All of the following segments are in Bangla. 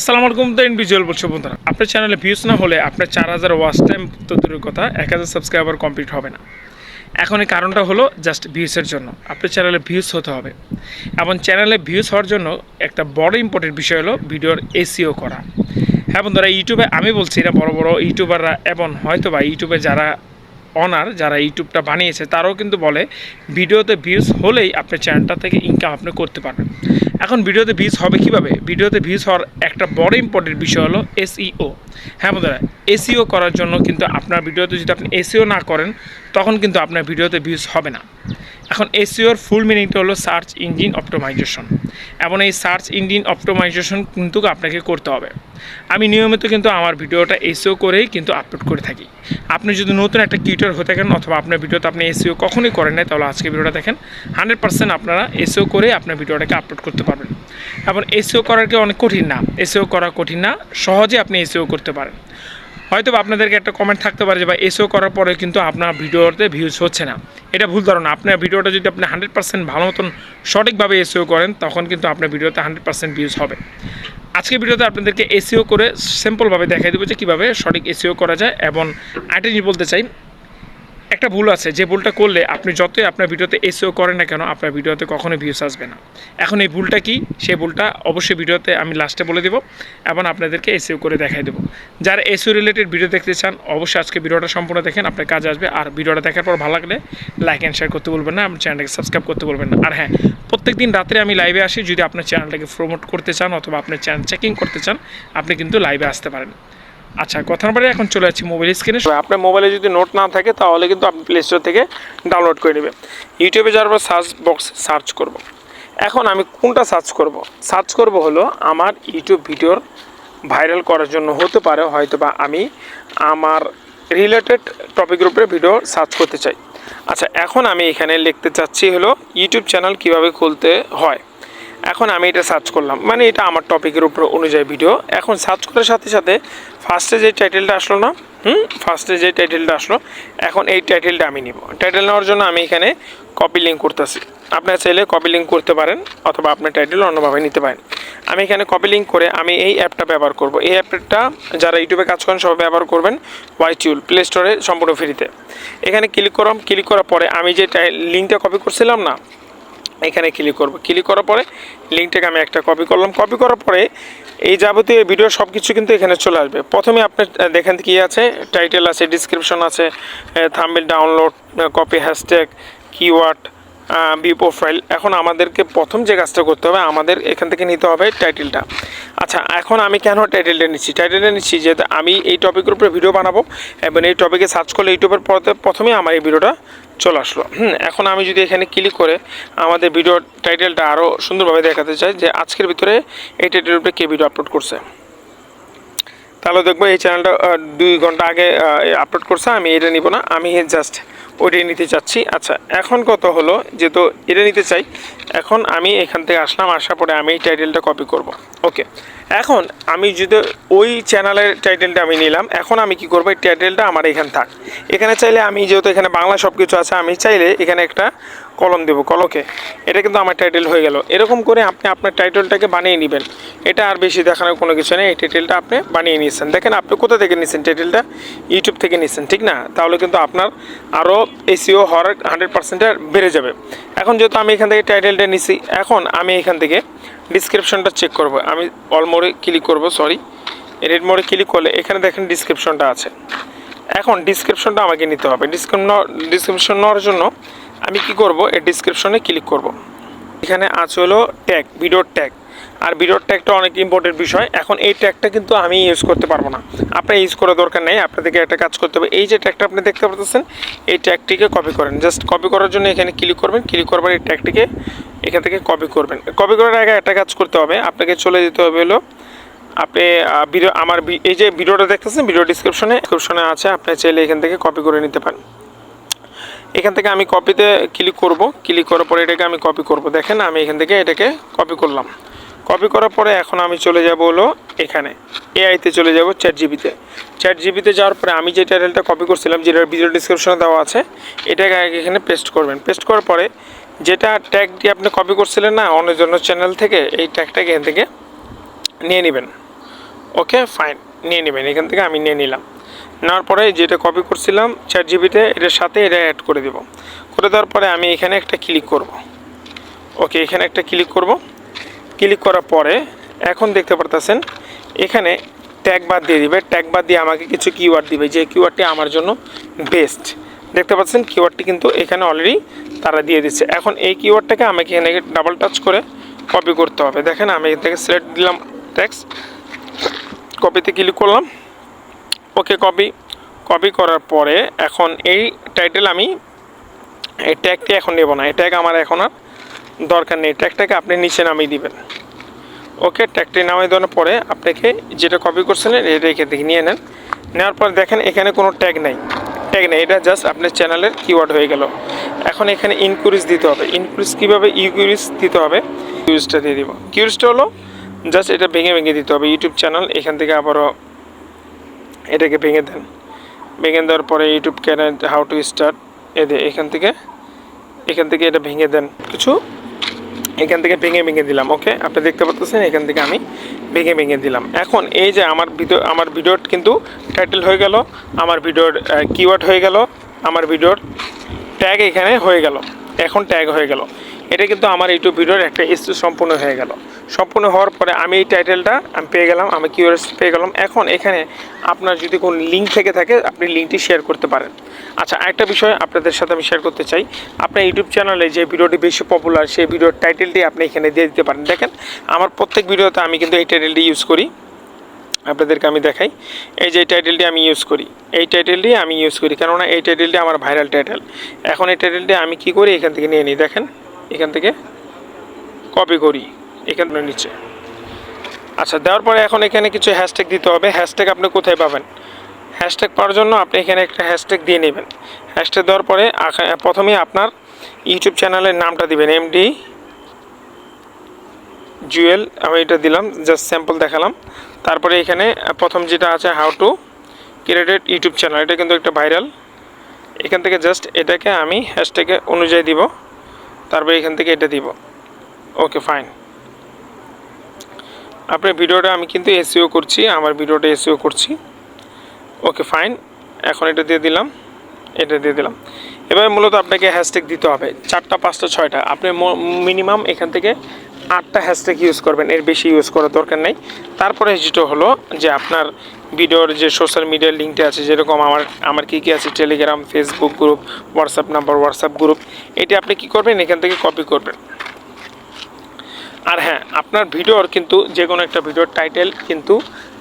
আসসালামু আলাইকুম দ্য ইন্ডিভিজুয়াল বলছো বন্ধুরা। আপনার চ্যানেলে ভিউজ না হলে আপনার চার হাজার ওয়াচ টাইম তো দূরের কথা এক হাজার সাবস্ক্রাইবার কমপ্লিট হবে না। এখন এই কারণটা হলো জাস্ট ভিউসের জন্য। আপনার চ্যানেলে ভিউজ হতে হবে। এবং চ্যানেলে ভিউজ হওয়ার জন্য একটা বড় ইম্পর্টেন্ট বিষয় হলো ভিডিওর এসিও করা। হ্যাঁ বন্ধুরা ইউটিউবে আমি বলছি না বড় বড় ইউটিউবাররা এবং হয়তো বা ইউটিউবে যারা অনার যারা ইউটিউবটা বানিয়েছে, তারাও কিন্তু বলে, ভিডিওতে ভিউজ হলেই আপনার চ্যানেলটা থেকে ইনকাম আপনি করতে পারবেন। এখন ভিডিওতে ভিউজ হবে কীভাবে? ভিডিওতে ভিউজ হওয়ার একটা বড় ইম্পর্টেন্ট বিষয় হলো এসইও হ্যাঁ বন্ধুরা এসইও করার জন্য কিন্তু আপনার ভিডিওতে যদি আপনি এসইও না করেন, তখন কিন্তু আপনার ভিডিওতে ভিউজ হবে না। এখন এসইওর ফুল মিনিংটা হলো সার্চ ইঞ্জিন অপটোমাইজেশন এবং এই সার্চ ইঞ্জিন অপটোমাইজেশন কিন্তু আপনাকে করতে হবে। আমি নিয়মিত কিন্তু আমার ভিডিওটা এসিও করেই কিন্তু আপলোড করে থাকি। আপনি যদি নতুন একটা কিউটার হতে থাকেন অথবা আপনার ভিডিওতে আপনি এসিও কখনোই করেন নাই, তাহলে আজকে ভিডিওটা দেখেন। হান্ড্রেড পার্সেন্ট আপনারা এসিও করে আপনার ভিডিওটাকে আপলোড করতে পারবেন। এবং এসিও করার কি অনেক কঠিন না? এসিও করা কঠিন না, সহজে আপনি এসিও করতে পারেন। হয়তো আপনাদেরকে একটা কমেন্ট থাকতে পারে যে বা এসও করার পরে কিন্তু আপনার ভিডিওতে ভিউজ হচ্ছে না। এটা ভুল ধারণা। আপনার ভিডিওটা যদি আপনি হান্ড্রেড পার্সেন্ট ভালো মতন সঠিকভাবে এসিও করেন, তখন কিন্তু আপনার ভিডিওতে হান্ড্রেড পার্সেন্ট ভিউজ হবে। আজকে ভিডিওতে আপনাদেরকে এসিও করে সিম্পলভাবে দেখাই দেবো যে কীভাবে সঠিক এসিও করা যায় এবং জিনিস বলতে চাই। একটা ভুল আছে, যে ভুলটা করলে আপনি যতই আপনার ভিডিওতে এসিও করেন না কেন, আপনার ভিডিওতে কখনোই ভিউস আসবে না। এখন এই ভুলটা কি? সেই ভুলটা অবশ্যই ভিডিওতে আমি লাস্টে বলে দেবো এবং আপনাদেরকে এসিও করে দেখাই দেবো। যারা এসিও রিলেটেড ভিডিও দেখতে চান, অবশ্যই আজকে ভিডিওটা সম্পূর্ণ দেখেন, আপনার কাজ আসবে। আর ভিডিওটা দেখার পর ভালো লাগলে লাইক অ্যান্ড শেয়ার করতে বলবেন না আমার চ্যানেলটাকে সাবস্ক্রাইব করতে বলবেন না। আর হ্যাঁ প্রত্যেক দিন রাত্রে আমি লাইভে আসি। যদি আপনার চ্যানেলটাকে প্রমোট করতে চান অথবা আপনার চ্যানেল চেকিং করতে চান, আপনি কিন্তু লাইভে আসতে পারেন। আচ্ছা কথার পরে এখন চলে যাচ্ছি মোবাইল স্ক্রিনে আপনার মোবাইলে যদি নোট না থাকে, তাহলে কিন্তু আপনি প্লে স্টোর থেকে ডাউনলোড করে নেবেন। ইউটিউবে যাওয়ার পর সার্চ বক্স সার্চ করব। এখন আমি কোনটা সার্চ করব। সার্চ করব হলো আমার ইউটিউব ভিডিওর ভাইরাল করার জন্য। হতে পারে হয়তো বা আমি আমার রিলেটেড টপিকের উপরে ভিডিও সার্চ করতে চাই। আচ্ছা এখন আমি এখানে লিখতে চাচ্ছি হলো ইউটিউব চ্যানেল কীভাবে খুলতে হয়। এখন আমি এটা সার্চ করলাম। মানে এটা আমার টপিকের উপর অনুযায়ী ভিডিও এখন সার্চ করার সাথে সাথে ফার্স্টে যে টাইটেলটা আসলো না, হুম? ফার্স্টে যে টাইটেলটা আসলো, এখন এই টাইটেলটা আমি নিব। টাইটেল নেওয়ার জন্য আমি এখানে কপি লিঙ্ক করতেছি। আপনার চাইলে কপি লিঙ্ক করতে পারেন, অথবা আপনার টাইটেল অন্যভাবে নিতে পারেন। আমি এখানে কপি লিঙ্ক করে আমি এই অ্যাপটা ব্যবহার করব। এই অ্যাপটা যারা ইউটিউবে কাজ করেন, সবাই ব্যবহার করবেন ওয়াইটিউল প্লে স্টোরে সম্পূর্ণ ফ্রিতে এখানে ক্লিক করলাম ক্লিক করার পরে আমি যে লিঙ্কটা কপি করছিলাম না, এখানে ক্লিক করব। ক্লিক করার পরে লিঙ্কটাকে আমি একটা কপি করলাম। কপি করার পরে এই যাবতীয় ভিডিও সব কিছু কিন্তু এখানে চলে আসবে। প্রথমে আপনি দেখেন কি আছে টাইটেল আছে ডিসক্রিপশন আছে thumbnail download copy hashtag keyword B profile এখন আমাদেরকে প্রথম যে কাজটা করতে হবে, আমাদের এখান থেকে নিতে হবে টাইটেলটা আচ্ছা এখন আমি কেন টাইটেলটা নিচ্ছি? টাইটেলটা নিচ্ছি যে আমি এই টপিকের উপরে ভিডিও বানাবো, এবং এই টপিকে সার্চ করলে ইউটিউবের পরে প্রথমেই আমার এই ভিডিওটা চলে আসলো। এখন আমি যদি এখানে ক্লিক করে আমাদের ভিডিও টাইটেলটা আরও সুন্দরভাবে দেখাতে চাই যে আজকের ভিতরে এই টাইটেলের উপরে কে ভিডিও আপলোড করছে। তাহলে দেখব এই চ্যানেলটা দুই ঘণ্টা আগে আপলোড করছে, আমি এটা নিব না, আমি জাস্ট ওইটাই নিতে চাচ্ছি। আচ্ছা এখন কত হলো? যেহেতু এটা নিতে চাই, এখন আমি এখান থেকে আসলাম, আসার পরে আমি এই টাইটেলটা কপি করব। ওকে এখন আমি যদি ওই চ্যানেলের টাইটেলটা আমি নিলাম, এখন আমি কি করব? এই টাইটেলটা আমার এখানে থাক। এখানে চাইলে আমি যেহেতু এখানে বাংলা সব কিছু আছে, আমি চাইলে এখানে একটা কলম দেবো কলকে এটা কিন্তু আমার টাইটেল হয়ে গেল। এরকম করে আপনি আপনার টাইটেলটাকে বানিয়ে নেবেন। এটা আর বেশি দেখানোর কোনো কিছু নেই। এই টাইটেলটা আপনি বানিয়ে নিয়েছেন। দেখেন, আপনি কোথা থেকে নিয়েছেন টাইটেলটা ইউটিউব থেকে নিয়েছেন ঠিক না? তাহলে কিন্তু আপনার আরও এসিও হওয়ার হান্ড্রেড পার্সেন্টের বেড়ে যাবে। এখন যেহেতু আমি এখান থেকে টাইটেলটা নিছি, এখন আমি এখান থেকে ডিসক্রিপশনটা চেক করব। আমি অল মোড়ে ক্লিক করব সরি এডিট মোড়ে ক্লিক করলে এখানে দেখেন ডিসক্রিপশনটা আছে। এখন ডিসক্রিপশনটা আমাকে নিতে হবে। ডিসক্রিপশন ডিসক্রিপশন নেওয়ার জন্য আমি কি করব? এই ডিসক্রিপশনে ক্লিক করব। এখানে আছে হলো ট্যাগ ভিডিওর ট্যাগ আর ভিডিওর ট্যাগটা অনেক ইম্পর্টেন্ট বিষয়। এখন এই ট্যাগটা কিন্তু আমি ইউজ করতে পারব না। আপনার ইউজ করার দরকার নেই, আপনাদেরকে একটা কাজ করতে হবে। এই যে ট্যাগটা আপনি দেখতে পাচ্ছেন এই ট্যাগটিকে কপি করেন। জাস্ট কপি করার জন্য এখানে ক্লিক করবেন। ক্লিক করবার এই ট্যাগটিকে এখান থেকে কপি করবেন। কপি করার আগে একটা কাজ করতে হবে। আপনাকে চলে যেতে হবে হলো, আপনি ভিডিও আমার এই যে ভিডিওটা দেখতেছেন ভিডিও ডিসক্রিপশনে ডিসক্রিপশনে আছে। আপনি চাইলে এখান থেকে কপি করে নিতে পারেন। এখান থেকে আমি কপিতে ক্লিক করব। ক্লিক করার পরে এটাকে আমি কপি করব। দেখেন, আমি এখান থেকে এটাকে কপি করলাম। কপি করার পরে এখন আমি চলে যাব হলো এখানে। এআইতে চলে যাব চ্যাট জিবিতে চ্যাট জিবিতে যাওয়ার পরে আমি যে টাইটেলটা কপি করছিলাম, যেটার ভিডিও ডিসক্রিপশনে দেওয়া আছে এটাকে এখানে পেস্ট করবেন। পেস্ট করার পরে যেটা ট্যাগটি আপনি কপি করছিলেন না অন্য জন্য চ্যানেল থেকে এই ট্যাগটাকে এখান থেকে নিয়ে নেবেন। ওকে ফাইন নিয়ে নেবেন। এখান থেকে আমি নিয়ে নিলাম। নেওয়ার পরে যেটা কপি করছিলাম চার জিবিতে এটার সাথে এটা অ্যাড করে দেব। করে দেওয়ার পরে আমি এখানে একটা ক্লিক করব। ওকে এখানে একটা ক্লিক করব। ক্লিক করার পরে এখন দেখতে পারতেছেন, এখানে ট্যাগ বাদ দিয়ে দিবে। ট্যাগ বাদ দিয়ে আমাকে কিছু কিওয়ার্ড দিবে, যে কিওয়ার্ডটি আমার জন্য বেস্ট দেখতে পাচ্ছেন কিওয়ার্ডটি কিন্তু এখানে অলরেডি তারা দিয়ে দিচ্ছে। এখন এই কিওয়ার্ডটাকে আমাকে এখানে ডাবল টাচ করে কপি করতে হবে। দেখেন, আমি এখান থেকে সিলেক্ট দিলাম ট্যাক্স কপিতে ক্লিক করলাম। ওকে কপি কপি করার পরে এখন এই টাইটেল আমি, এই ট্যাগটি এখন নেব না। এই ট্যাগ আমার এখন আর দরকার নেই। ট্যাগটাকে আপনি নিচে নামিয়ে দিবেন। ওকে ট্যাগটি নামিয়ে দেওয়ার পরে আপনাকে যেটা কপি করছিলেন, এটা এখান থেকে নিয়ে নেন। নেওয়ার পর দেখেন এখানে কোনো ট্যাগ নেই। ট্যাগ নেই, এটা জাস্ট আপনার চ্যানেলের কিওয়ার্ড হয়ে গেল। এখন এখানে ইনকুরিজ দিতে হবে। ইনকুরিজ কীভাবে ইউকুরিজ দিতে হবে? কিউরিজটা দিয়ে দিব। কিউরিজটা হলো জাস্ট এটা ভেঙে ভেঙে দিতে হবে। ইউটিউব চ্যানেল এখান থেকে আবারও এটাকে ভেঙে দেন। ভেঙে দেওয়ার পরে YouTube channel how to start এদের এখান থেকে এখান থেকে এটা ভেঙে দেন কিছু। এখান থেকে ভেঙে ভেঙে দিলাম ওকে আপনি দেখতে পাচ্ছেন এখান থেকে আমি ভেঙে ভেঙে দিলাম। এখন এই যে আমার ভিডিও, আমার ভিডিওর কিন্তু টাইটেল হয়ে গেল, আমার ভিডিওর কিওয়ার্ড হয়ে গেল, আমার ভিডিওর ট্যাগ এখানে হয়ে গেল। এখন ট্যাগ হয়ে গেল। এটা কিন্তু আমার ইউটিউব ভিডিওর একটা ইস্যু সম্পূর্ণ হয়ে গেল। সম্পূর্ণ হওয়ার পরে আমি এই টাইটেলটা আমি পেয়ে গেলাম, আমি কিওয়ার্ডস পেয়ে গেলাম। এখন এখানে আপনার যদি কোনো লিঙ্ক থেকে থাকে, আপনি লিঙ্কটি শেয়ার করতে পারেন। আচ্ছা একটা বিষয় আপনাদের সাথে আমি শেয়ার করতে চাই। আপনার ইউটিউব চ্যানেলে যে ভিডিওটি বেশি পপুলার সেই ভিডিওর টাইটেলটি আপনি এখানে দিয়ে দিতে পারেন। দেখেন, আমার প্রত্যেক ভিডিওতে আমি কিন্তু এই টাইটেলটি ইউজ করি। আপনাদেরকে আমি দেখাই। এই যে এই টাইটেলটি আমি ইউজ করি, এই টাইটেলটি আমি ইউজ করি। কেননা এই টাইটেলটি আমার ভাইরাল টাইটেল এখন এই টাইটেলটি আমি কি করি? এখান থেকে নিয়ে নিই। দেখেন এখান থেকে কপি করি, এখান নিচে। আচ্ছা দেওয়ার পরে এখন এখানে কিছু হ্যাশট্যাগ দিতে হবে। হ্যাশট্যাগ আপনি কোথায় পাবেন? হ্যাশট্যাগ পাওয়ার জন্য আপনি এখানে একটা হ্যাশট্যাগ দিয়ে নেবেন। হ্যাশট্যাগ দেওয়ার পরে প্রথমেই আপনার ইউটিউব চ্যানেলের নামটা দিবেন এমডি জুয়েল আমি এটা দিলাম জাস্ট স্যাম্পল দেখালাম। তারপরে এখানে প্রথম যেটা আছে how to created YouTube channel এটা কিন্তু একটা ভাইরাল এখান থেকে জাস্ট এটাকে আমি হ্যাশট্যাগে অনুযায়ী দিব। তারপরে এখান থেকে এটা দিব। ওকে ফাইন আপনার ভিডিওটা আমি কিন্তু এসিও করছি, আমার ভিডিওটা এসিও করছি। ওকে ফাইন এখন এটা দিয়ে দিলাম, এটা দিয়ে দিলাম। এবার মূলত আপনাকে হ্যাশট্যাগ দিতে হবে, চারটা, পাঁচটা, ছয়টা। আপনি মিনিমাম এখান থেকে আটটা হ্যাশট্যাগ ইউজ করবেন, এর বেশি ইউজ করার দরকার নেই। তারপরে যেটা হলো যে আপনার ভিডিওর যে সোশ্যাল মিডিয়ার লিঙ্কটা আছে, যেরকম আমার আমার কী কী আছে? Telegram Facebook group WhatsApp number WhatsApp group এটি আপনি কি করবেন? এখান থেকে কপি করবেন। আর হ্যাঁ আপনার ভিডিওর কিন্তু যে কোনো একটা ভিডিওর টাইটেল কিন্তু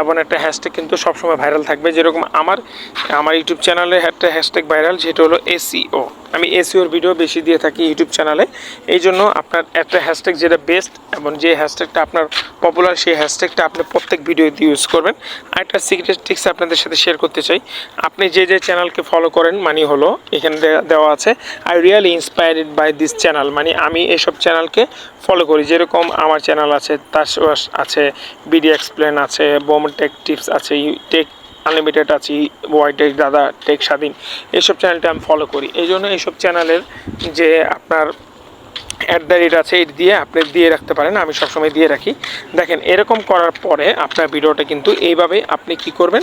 এবং একটা হ্যাশট্যাগ কিন্তু সবসময় ভাইরাল থাকবে, যেরকম আমার আমার ইউটিউব চ্যানেলে একটা হ্যাশট্যাগ ভাইরাল যেটা হলো এসিও আমি এসিওর ভিডিও বেশি দিয়ে থাকি ইউটিউব চ্যানেলে এই জন্য আপনার একটা হ্যাশট্যাগ যেটা বেস্ট এবং যে হ্যাশট্যাগটা আপনার পপুলার সেই হ্যাশট্যাগটা আপনি প্রত্যেক ভিডিওতে ইউজ করবেন। আর একটা সিক্রেট টিক্স আপনাদের সাথে শেয়ার করতে চাই। আপনি যে যে চ্যানেলকে ফলো করেন মানে হলো, এখানে দেওয়া আছে I really inspired by this channel মানে আমি এইসব চ্যানেলকে ফলো করি। যেরকম আমার চ্যানেল আছে তার আছে বিডি এক্সপ্লেন আছে বোম টেক টিপস আছে টেক আনলিমিটেড আছি ওয়াই টেক দাদা টেক স্বাধীন এইসব চ্যানেলটা আমি ফলো করি। এই জন্য এইসব চ্যানেলের যে আপনার অ্যাট দ্য রেট আছে, এটি দিয়ে আপনি দিয়ে রাখতে পারেন, আমি সবসময় দিয়ে রাখি। দেখেন, এরকম করার পরে আপনার ভিডিওটা কিন্তু এইভাবে আপনি কি করবেন?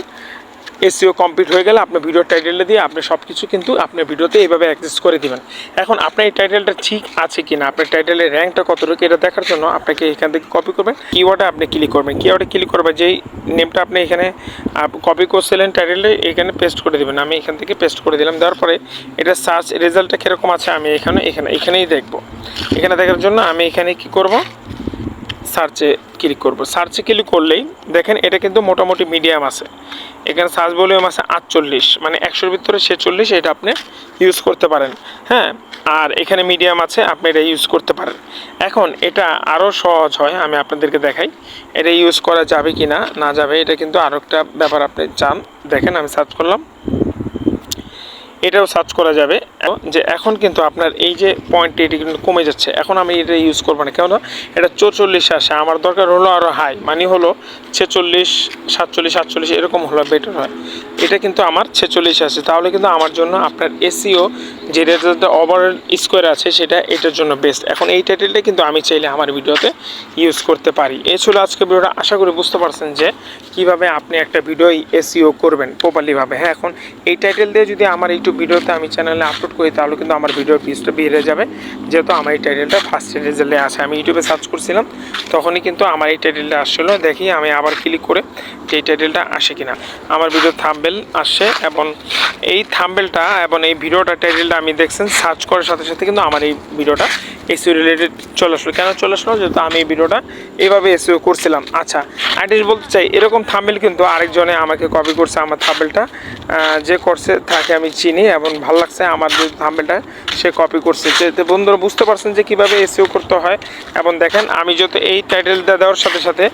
এসিও কমপ্লিট হয়ে গেলে আপনার ভিডিও টাইটেলটা দিয়ে আপনি সব কিছু কিন্তু আপনার ভিডিওতে এইভাবে অ্যাডজাস্ট করে দিবেন। এখন আপনার এই টাইটেলটা ঠিক আছে কি না আপনার টাইটেলের র্যাঙ্কটা কতটুকু এটা দেখার জন্য আপনাকে এখান থেকে কপি করবেন। কিওয়ার্ডে আপনি ক্লিক করবেন। কিওয়ার্ডে ক্লিক করবেন যেই নেমটা আপনি এখানে কপি করছিলেন টাইটেলে এখানে পেস্ট করে দেবেন। আমি এখান থেকে পেস্ট করে দিলাম। দেওয়ার পরে এটা সার্চ রেজাল্টটা কীরকম আছে আমি এখানে এখানে, এখানেই দেখব। এখানে দেখার জন্য আমি এখানে কি করব? সার্চে ক্লিক করব। সার্চে ক্লিক করলেই দেখেন এটা কিন্তু মোটামুটি মিডিয়াম আছে। এখানে সার্চ ভলিউম আছে আটচল্লিশ মানে একশোর ভিতরে ছেচল্লিশ এটা আপনি ইউজ করতে পারেন। হ্যাঁ আর এখানে মিডিয়াম আছে, আপনি এটা ইউজ করতে পারেন। এখন এটা আরও সহজ হয়, আমি আপনাদেরকে দেখাই। এটা ইউজ করা যাবে কি না না যাবে, এটা কিন্তু আরও একটা ব্যাপার আপনি চান। দেখেন আমি সার্চ করলাম। এটাও সার্চ করা যাবে। যে এখন কিন্তু আপনার এই যে পয়েন্ট এটি কিন্তু কমে যাচ্ছে। এখন আমি এটা ইউজ করব না। কেন এটা চৌচল্লিশ আসে। আমার দরকার হলো আরও হাই মানে হলো ছেচল্লিশ, সাতচল্লিশ সাতচল্লিশ এরকম হলে বেটার হয়। এটা কিন্তু আমার ছেচল্লিশ আছে তাহলে কিন্তু আমার জন্য আপনার এসিও যে রেজাল্ট ওভার স্কোয়ার আছে, সেটা এটার জন্য বেস্ট এখন এই টাইটেলটা কিন্তু আমি চাইলে আমার ভিডিওতে ইউজ করতে পারি। এই ছিল আজকে ভিডিওটা। আশা করি বুঝতে পারছেন যে কীভাবে আপনি একটা ভিডিও এসিও করবেন প্রপারলিভাবে হ্যাঁ এখন এই টাইটেল দিয়ে যদি আমার ইউটিউব ভিডিওতে আমি চ্যানেলে আপলোড করি, তাহলে কিন্তু আমার ভিডিওর পিসটা বেড়ে যাবে। যেহেতু আমার এই টাইটেলটা ফার্স্ট রেজাল্টে আসে, আমি ইউটিউবে সার্চ করছিলাম, তখনই কিন্তু আমার এই টাইটেলটা আসছিল। দেখি আমি আবার ক্লিক করে এই টাইটেলটা আসে কিনা। আমার ভিডিও থাম্বেল আসে এবং এই থাম্বেলটা এবং এই ভিডিওটা টাইটেলটা আমি দেখছেন সার্চ করার সাথে সাথে কিন্তু আমার এই ভিডিওটা এসিও রিলেটেড চলে আসলো। কেন চলে আসলো? যেহেতু আমি এই ভিডিওটা এইভাবে এসিও করছিলাম। আচ্ছা আর্টিস্ট বলতে চাই, এরকম থাম্বেল কিন্তু আরেকজনে আমাকে কপি করছে আমার থাম্বেলটা যে করছে তাকে আমি চিনি এবং ভালো লাগছে আমার যে থাম্বেলটা সে কপি করছে। যে বন্ধুরা বুঝতে পারছেন যে কীভাবে এসিও করতে হয়। এবং দেখেন, আমি যত এই টাইটেলটা দেওয়ার সাথে সাথে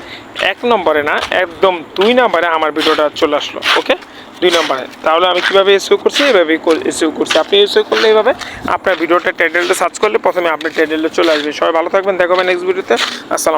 এক নম্বরে না, একদম দুই নম্বরে আমার ভিডিওটা চলে আসলো। ওকে দুই নম্বরে। তাহলে আমি কীভাবে এসিও করছি? এভাবে এসিও করছি। আপনি এসিও করলে এইভাবে আপনার ভিডিওটা টাইটেলটা সার্চ করলে প্রথমে আপনি টাইটেলটা চলে আসবে। সবাই ভালো থাকবেন। দেখাবেন নেক্সট ভিডিওতে আসসালাম